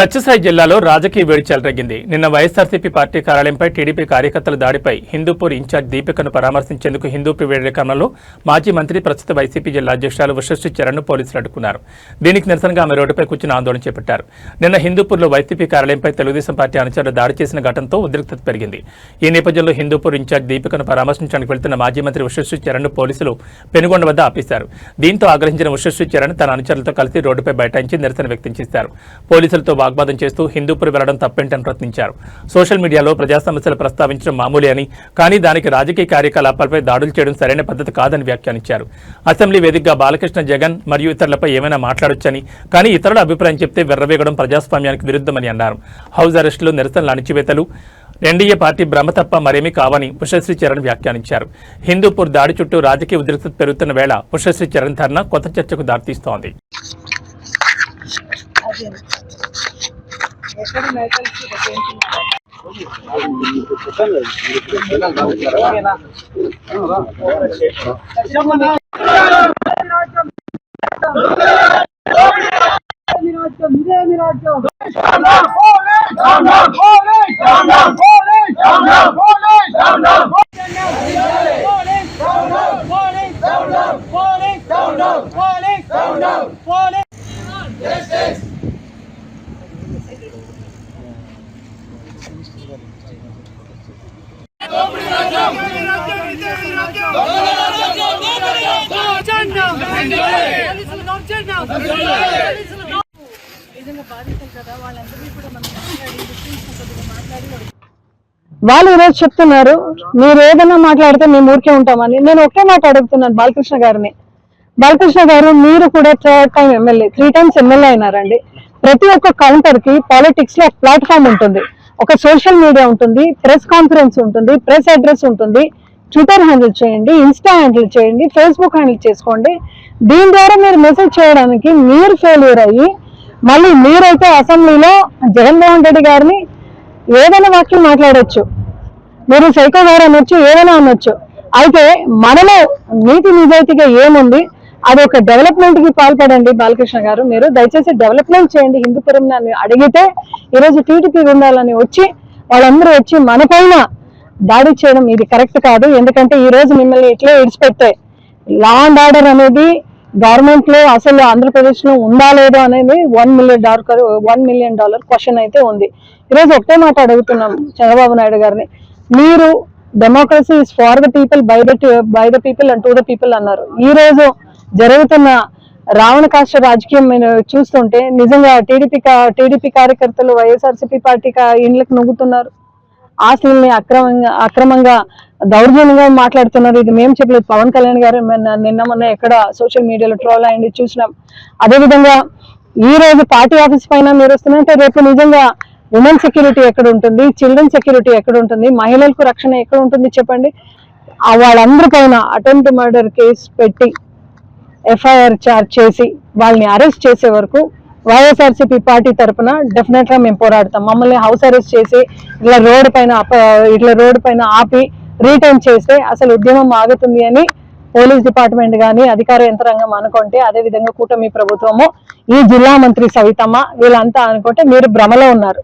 సత్యసాయి జిల్లాలో రాజకీయ వేడి చెలరేగింది. నిన్న వైఎస్ఆర్సీపీ పార్టీ కార్యాలయంపై టీడీపీ కార్యకర్తల దాడిపై హిందూపూర్ ఇన్ఛార్జ్ దీపికను పరామర్శించేందుకు హిందూపూర్ వేడి క్రమంలో మాజీ మంత్రి ప్రస్తుత వైసీపీ జిల్లా అధ్యక్షురాలు ఉషశ్రీ చరణ్ పోలీసులు అడ్డుకున్నారు. దీనికి నిరసనగా ఆమె రోడ్డుపై కూర్చుని ఆందోళన చేపట్టారు. నిన్న హిందూపూర్లో వైసీపీ కార్యాలయంపై తెలుగుదేశం పార్టీ అనుచరులు దాడి చేసిన ఘటనతో ఉద్రిక్తత పెరిగింది. ఈ నేపథ్యంలో హిందూపూర్ ఇన్ఛార్జ్ దీపికను పరామర్శించడానికి వెళ్తున్న మాజీ మంత్రి ఉషశ్రీ చరణ్ పోలీసులు పెనుగొండ వద్ద ఆపేశారు. దీంతో ఆగ్రహించిన ఉషశ్రీ చరణ్ తన అనుచరులతో కలిసి రోడ్డుపై బైఠాయించి నిరసన వ్యక్తం చేశారు. పోలీసులతో వాగ్వాదం చేస్తూ హిందూపూర్ వెళ్ళడం తప్పేంటని ప్రశ్నించారు. సోషల్ మీడియాలో ప్రజా సమస్యలు ప్రస్తావించడం మామూలే అని కానీ దానికి రాజకీయ కార్యకలాపాలపై దాడులు చేయడం సరైన పద్ధతి కాదని వ్యాఖ్యానించారు. అసెంబ్లీ వేదికగా బాలకృష్ణ జగన్ మరియు ఇతరులపై ఏమైనా మాట్లాడొచ్చని కానీ ఇతరుల అభిప్రాయం చెప్తే వెర్రవేగడం ప్రజాస్వామ్యానికి విరుద్ధమని అన్నారు. హౌస్ అరెస్టులు నిరసనల అణిచివేతలు ఎన్డీఏ పార్టీ భ్రమ తప్ప మరేమీ కావని ఉషశ్రీ చరణ్ వ్యాఖ్యానించారు. హిందూపూర్ దాడి చుట్టూ రాజకీయ ఉద్రిక్తత పెరుగుతున్న వేళ ఉషశ్రీ చరణ్ ధర్నా కొత్త చర్చకు దారితీస్తోంది. ఎక్కడ మెటల్స్ నిజంగా బాధితులు కదా వాళ్ళందరినీ వాళ్ళు ఈరోజు చెప్తున్నారు మీరు ఏదైనా మాట్లాడితే మేము ఊరికే ఉంటామని. నేను ఒకే మాట అడుగుతున్నాను బాలకృష్ణ గారిని. బాలకృష్ణ గారు మీరు కూడా third time MLA three times MLA అయినారండి. ప్రతి ఒక్క కౌంటర్కి పాలిటిక్స్లో ప్లాట్ఫామ్ ఉంటుంది. ఒక సోషల్ మీడియా ఉంటుంది ప్రెస్ కాన్ఫరెన్స్ ఉంటుంది ప్రెస్ అడ్రస్ ఉంటుంది. ట్విట్టర్ హ్యాండిల్ చేయండి ఇన్స్టా హ్యాండిల్ చేయండి ఫేస్బుక్ హ్యాండిల్ చేసుకోండి. దీని ద్వారా మీరు మెసేజ్ చేయడానికి మీరు ఫెయిల్యూర్ అయ్యి మళ్ళీ మీరైతే అసెంబ్లీలో జగన్మోహన్ రెడ్డి గారిని ఏదైనా వాక్యం మాట్లాడచ్చు. మీరు సైకో గారు అనొచ్చు ఏదైనా అనొచ్చు. అయితే మనలో నీతి నిజాయితీగా ఏముంది? అది ఒక డెవలప్మెంట్కి పాల్పడండి బాలకృష్ణ గారు. మీరు దయచేసి డెవలప్మెంట్ చేయండి. హిందూపురం అని అడిగితే ఈరోజు టీడీపీ ఉండాలని వచ్చి వాళ్ళందరూ వచ్చి మన పైన దాడి చేయడం ఇది కరెక్ట్ కాదు. ఎందుకంటే ఈ రోజు మిమ్మల్ని ఇట్లే విడిచిపెట్టే లా అండ్ ఆర్డర్ అనేది గవర్నమెంట్లో అసలు ఆంధ్రప్రదేశ్లో ఉందా లేదా అనేది one million dollar one million dollar question అయితే ఉంది. ఈరోజు ఒకటే మాట అడుగుతున్నాం చంద్రబాబు నాయుడు గారిని. మీరు democracy is for the people by the by the people and to the people అన్నారు. ఈ రోజు జరుగుతున్న రావణ కాష్ట రాజకీయం మీరు చూస్తుంటే నిజంగా టీడీపీ టీడీపీ కార్యకర్తలు వైఎస్ఆర్సీపీ పార్టీ ఇండ్లకు నుగ్గుతున్నారు ఆస్తుల్ని అక్రమంగా అక్రమంగా దౌర్జన్యంగా మాట్లాడుతున్నారు. ఇది మేము చెప్పలేదు. పవన్ కళ్యాణ్ గారు నిన్న మొన్న ఎక్కడ సోషల్ మీడియాలో ట్రోల్ అయ్యింది చూసినాం. అదేవిధంగా ఈ రోజు పార్టీ ఆఫీస్ పైన మీరు వస్తున్నారంటే రేపు నిజంగా ఉమెన్ సెక్యూరిటీ ఎక్కడ ఉంటుంది? చిల్డ్రన్ సెక్యూరిటీ ఎక్కడ ఉంటుంది? మహిళలకు రక్షణ ఎక్కడ ఉంటుంది చెప్పండి? ఆ వాళ్ళందరి పైన అటెంప్ట్ మర్డర్ కేసు పెట్టి ఎఫ్ఐఆర్ చార్జ్ చేసి వాళ్ళని అరెస్ట్ చేసే వరకు వైఎస్ఆర్సీపీ పార్టీ తరపున డెఫినెట్గా మేము పోరాడతాం. మమ్మల్ని హౌస్ అరెస్ట్ చేసి ఇట్లా రోడ్డు పైన ఇట్లా రోడ్డు పైన ఆపి రీటైన్ చేస్తే అసలు ఉద్యమం ఆగుతుంది అని పోలీస్ డిపార్ట్మెంట్ కానీ అధికార యంత్రాంగం అనుకుంటే అదే విధంగా కూటమి ప్రభుత్వము ఈ జిల్లా మంత్రి సవితమ్మ వీళ్ళంతా అనుకుంటే మీరు భ్రమలో ఉన్నారు.